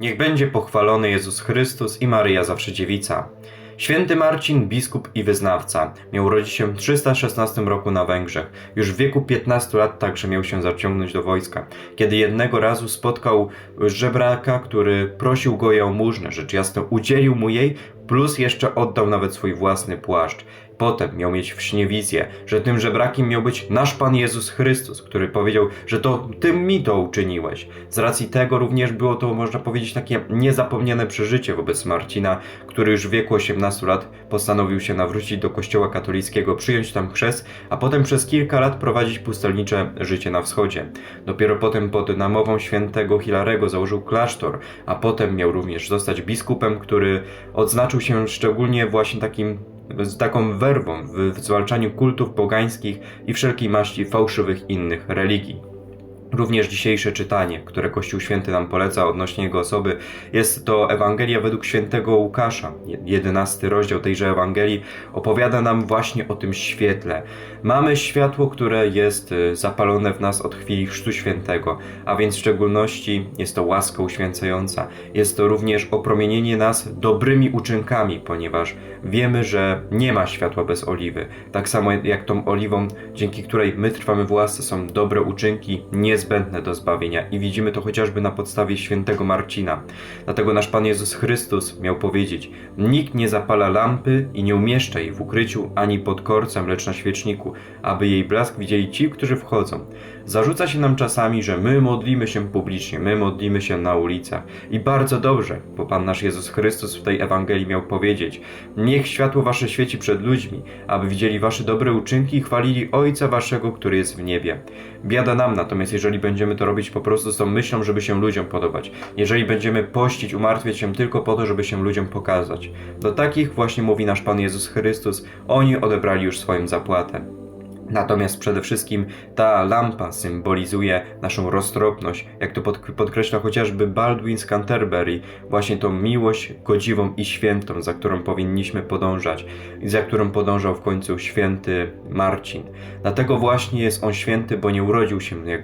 Niech będzie pochwalony Jezus Chrystus i Maryja zawsze dziewica. Święty Marcin, biskup i wyznawca, miał urodzić się w 316 roku na Węgrzech. Już w wieku 15 lat także miał się zaciągnąć do wojska. Kiedy jednego razu spotkał żebraka, który prosił go jałmużnę, rzecz jasna udzielił mu jej, plus jeszcze oddał nawet swój własny płaszcz. Potem miał mieć w śnie wizję, że tym żebrakiem miał być nasz Pan Jezus Chrystus, który powiedział, że to Ty mi to uczyniłeś. Z racji tego również było to, można powiedzieć, takie niezapomniane przeżycie wobec Marcina, który już w wieku 18 lat postanowił się nawrócić do kościoła katolickiego, przyjąć tam chrzest, a potem przez kilka lat prowadzić pustelnicze życie na wschodzie. Dopiero potem pod namową świętego Hilarego założył klasztor, a potem miał również zostać biskupem, który odznaczył się szczególnie właśnie takim z taką werwą w, zwalczaniu kultów pogańskich i wszelkiej maści fałszywych innych religii. Również dzisiejsze czytanie, które Kościół Święty nam poleca odnośnie jego osoby, jest to Ewangelia według świętego Łukasza. Jedenasty rozdział tejże Ewangelii opowiada nam właśnie o tym świetle. Mamy światło, które jest y, zapalone w nas od chwili Chrztu Świętego, a więc w szczególności jest to łaska uświęcająca. Jest to również opromienienie nas dobrymi uczynkami, ponieważ wiemy, że nie ma światła bez oliwy. Tak samo jak tą oliwą, dzięki której my trwamy w łasce, są dobre uczynki, nie niezbędne do zbawienia i widzimy to chociażby na podstawie świętego Marcina. Dlatego nasz Pan Jezus Chrystus miał powiedzieć: Nikt nie zapala lampy i nie umieszcza jej w ukryciu ani pod korcem, lecz na świeczniku, aby jej blask widzieli ci, którzy wchodzą. Zarzuca się nam czasami, że my modlimy się publicznie, my modlimy się na ulicach. I bardzo dobrze, bo Pan nasz Jezus Chrystus w tej Ewangelii miał powiedzieć: Niech światło wasze świeci przed ludźmi, aby widzieli wasze dobre uczynki i chwalili Ojca waszego, który jest w niebie. Biada nam natomiast, jeżeli będziemy to robić po prostu z tą myślą, żeby się ludziom podobać. Jeżeli będziemy pościć, umartwiać się tylko po to, żeby się ludziom pokazać. Do takich właśnie mówi nasz Pan Jezus Chrystus, oni odebrali już swoją zapłatę. Natomiast przede wszystkim ta lampa symbolizuje naszą roztropność, jak to podkreśla chociażby Baldwin z Canterbury, właśnie tą miłość godziwą i świętą, za którą powinniśmy podążać i za którą podążał w końcu święty Marcin. Dlatego właśnie jest on święty, bo nie urodził się, jak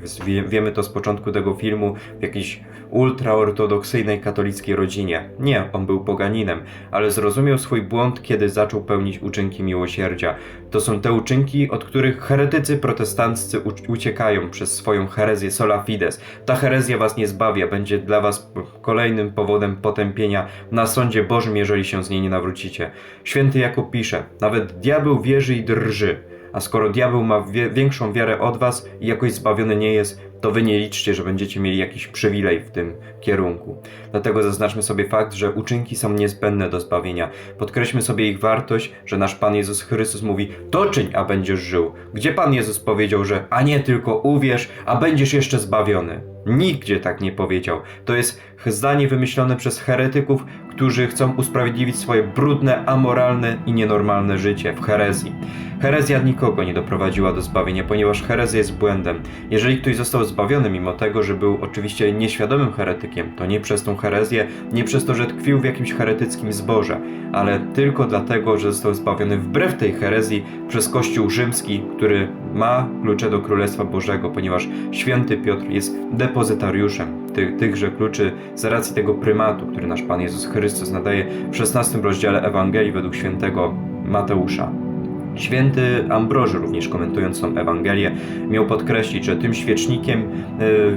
wiemy to z początku tego filmu, w jakiejś ultraortodoksyjnej katolickiej rodzinie. Nie, on był poganinem, ale zrozumiał swój błąd, kiedy zaczął pełnić uczynki miłosierdzia. To są te uczynki, od których heretycy protestanccy uciekają przez swoją herezję sola fides. Ta herezja was nie zbawia, będzie dla was kolejnym powodem potępienia na sądzie Bożym, jeżeli się z niej nie nawrócicie. Święty Jakub pisze, nawet diabeł wierzy i drży, a skoro diabeł ma większą wiarę od was i jakoś zbawiony nie jest, to wy nie liczcie, że będziecie mieli jakiś przywilej w tym kierunku. Dlatego zaznaczmy sobie fakt, że uczynki są niezbędne do zbawienia. Podkreślmy sobie ich wartość, że nasz Pan Jezus Chrystus mówi: To czyń, a będziesz żył. Gdzie Pan Jezus powiedział, że a nie tylko uwierz, a będziesz jeszcze zbawiony? Nigdzie tak nie powiedział. To jest zdanie wymyślone przez heretyków, którzy chcą usprawiedliwić swoje brudne, amoralne i nienormalne życie w herezji. Herezja nikogo nie doprowadziła do zbawienia, ponieważ herezja jest błędem. Jeżeli ktoś został zbawiony, mimo tego, że był oczywiście nieświadomym heretykiem, to nie przez tą herezję, nie przez to, że tkwił w jakimś heretyckim zborze, ale tylko dlatego, że został zbawiony wbrew tej herezji przez Kościół rzymski, który ma klucze do Królestwa Bożego, ponieważ święty Piotr jest depozytariuszem tych, tychże kluczy z racji tego prymatu, który nasz Pan Jezus Chrystus nadaje w 16 rozdziale Ewangelii według świętego Mateusza. Święty Ambroży, również komentując tą Ewangelię, miał podkreślić, że tym świecznikiem e,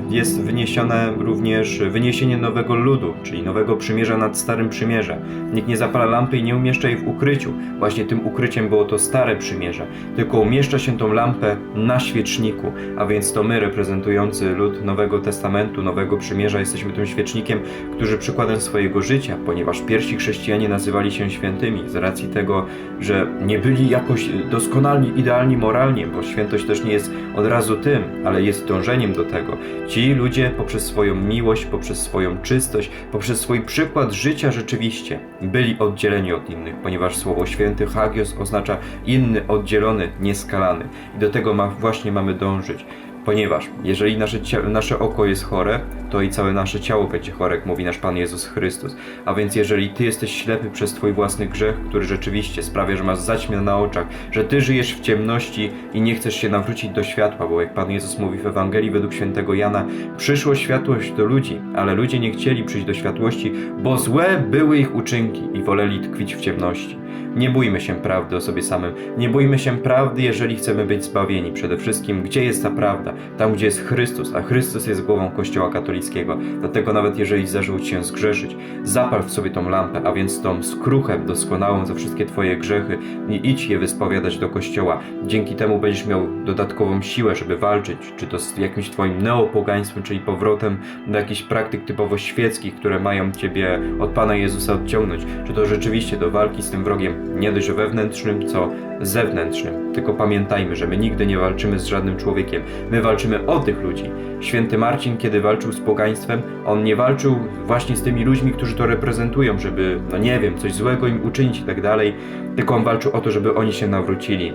jest wyniesione również wyniesienie nowego ludu, czyli nowego przymierza nad starym przymierzem. Nikt nie zapala lampy i nie umieszcza jej w ukryciu. Właśnie tym ukryciem było to stare przymierze, tylko umieszcza się tą lampę na świeczniku, a więc to my, reprezentujący lud Nowego Testamentu, Nowego Przymierza, jesteśmy tym świecznikiem, którzy przykładem swojego życia, ponieważ pierwsi chrześcijanie nazywali się świętymi z racji tego, że nie byli jakoś doskonali, idealni moralnie, bo świętość też nie jest od razu tym, ale jest dążeniem do tego. Ci ludzie poprzez swoją miłość, poprzez swoją czystość, poprzez swój przykład życia rzeczywiście byli oddzieleni od innych, ponieważ słowo święty hagios oznacza inny, oddzielony, nieskalany. I do tego ma, właśnie mamy dążyć. Ponieważ jeżeli nasze, nasze oko jest chore, to i całe nasze ciało będzie chore, jak mówi nasz Pan Jezus Chrystus. A więc jeżeli Ty jesteś ślepy przez Twój własny grzech, który rzeczywiście sprawia, że masz zaćmę na oczach, że Ty żyjesz w ciemności i nie chcesz się nawrócić do światła, bo jak Pan Jezus mówi w Ewangelii według świętego Jana, przyszło światłość do ludzi, ale ludzie nie chcieli przyjść do światłości, bo złe były ich uczynki i woleli tkwić w ciemności. Nie bójmy się prawdy o sobie samym. Nie bójmy się prawdy, jeżeli chcemy być zbawieni. Przede wszystkim, gdzie jest ta prawda? Tam, gdzie jest Chrystus, a Chrystus jest głową Kościoła katolickiego. Dlatego nawet jeżeli zdarzyło Ci się zgrzeszyć, zapal w sobie tą lampę, a więc tą skruchę doskonałą za wszystkie Twoje grzechy i idź je wyspowiadać do Kościoła. Dzięki temu będziesz miał dodatkową siłę, żeby walczyć, czy to z jakimś Twoim neopogaństwem, czyli powrotem do jakichś praktyk typowo świeckich, które mają Ciebie od Pana Jezusa odciągnąć, czy to rzeczywiście do walki z tym wrogiem nie dość wewnętrznym, co zewnętrznym. Tylko pamiętajmy, że my nigdy nie walczymy z żadnym człowiekiem. My walczymy o tych ludzi. Święty Marcin, kiedy walczył z pogaństwem, on nie walczył właśnie z tymi ludźmi, którzy to reprezentują, żeby, no nie wiem, coś złego im uczynić i tak dalej, tylko on walczył o to, żeby oni się nawrócili.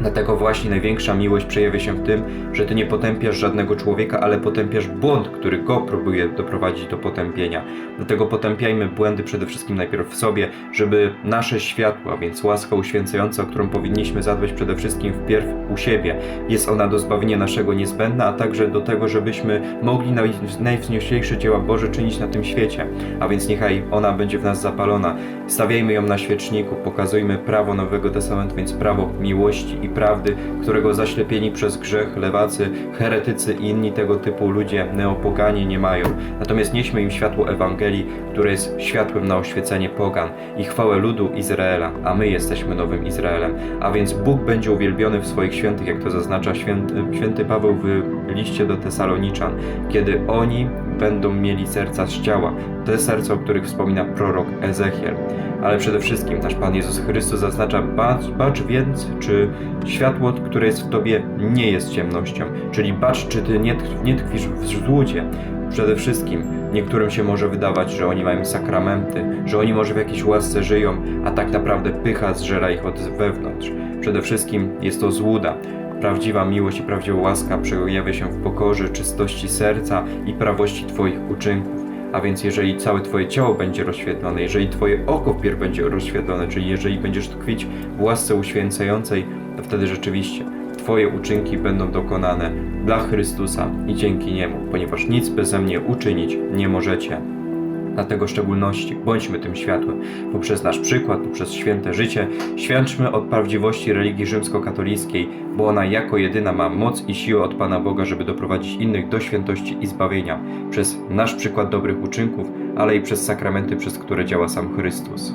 Dlatego właśnie największa miłość przejawia się w tym, że ty nie potępiasz żadnego człowieka, ale potępiasz błąd, który go próbuje doprowadzić do potępienia. Dlatego potępiajmy błędy przede wszystkim najpierw w sobie, żeby nasze światło, a więc łaska uświęcająca, którą powinniśmy zadbać przede wszystkim wpierw u siebie, jest ona do zbawienia naszego niezbędna, a także do tego, żebyśmy mogli naj- najwznieślejsze dzieła Boże czynić na tym świecie. A więc niechaj ona będzie w nas zapalona. Stawiajmy ją na świeczniku, pokazujmy prawo Nowego Testamentu, więc prawo miłości i prawdy, którego zaślepieni przez grzech lewacy, heretycy i inni tego typu ludzie, neopoganie nie mają. Natomiast nieśmy im światło Ewangelii, które jest światłem na oświecenie pogan i chwałę ludu Izraela, a my jesteśmy nowym Izraelem. A więc Bóg będzie uwielbiony w swoich świętych, jak to zaznacza święty, święty Paweł w liście do Tesaloniczan, kiedy oni będą mieli serca z ciała, te serca, o których wspomina prorok Ezechiel. Ale przede wszystkim nasz Pan Jezus Chrystus zaznacza, bacz, bacz więc, czy światło, które jest w Tobie, nie jest ciemnością. Czyli bacz, czy Ty nie, tkw- nie tkwisz w złudzie. Przede wszystkim niektórym się może wydawać, że oni mają sakramenty, że oni może w jakiejś łasce żyją, a tak naprawdę pycha zżera ich od wewnątrz. Przede wszystkim jest to złuda. Prawdziwa miłość i prawdziwa łaska przejawia się w pokorze, czystości serca i prawości Twoich uczynków. A więc jeżeli całe Twoje ciało będzie rozświetlone, jeżeli Twoje oko wpierw będzie rozświetlone, czyli jeżeli będziesz tkwić w łasce uświęcającej, to wtedy rzeczywiście Twoje uczynki będą dokonane dla Chrystusa i dzięki Niemu, ponieważ nic beze mnie uczynić nie możecie. Dlatego w szczególności bądźmy tym światłem. Poprzez nasz przykład, poprzez święte życie, świadczmy od prawdziwości religii rzymskokatolickiej, bo ona jako jedyna ma moc i siłę od Pana Boga, żeby doprowadzić innych do świętości i zbawienia. Przez nasz przykład dobrych uczynków, ale i przez sakramenty, przez które działa sam Chrystus.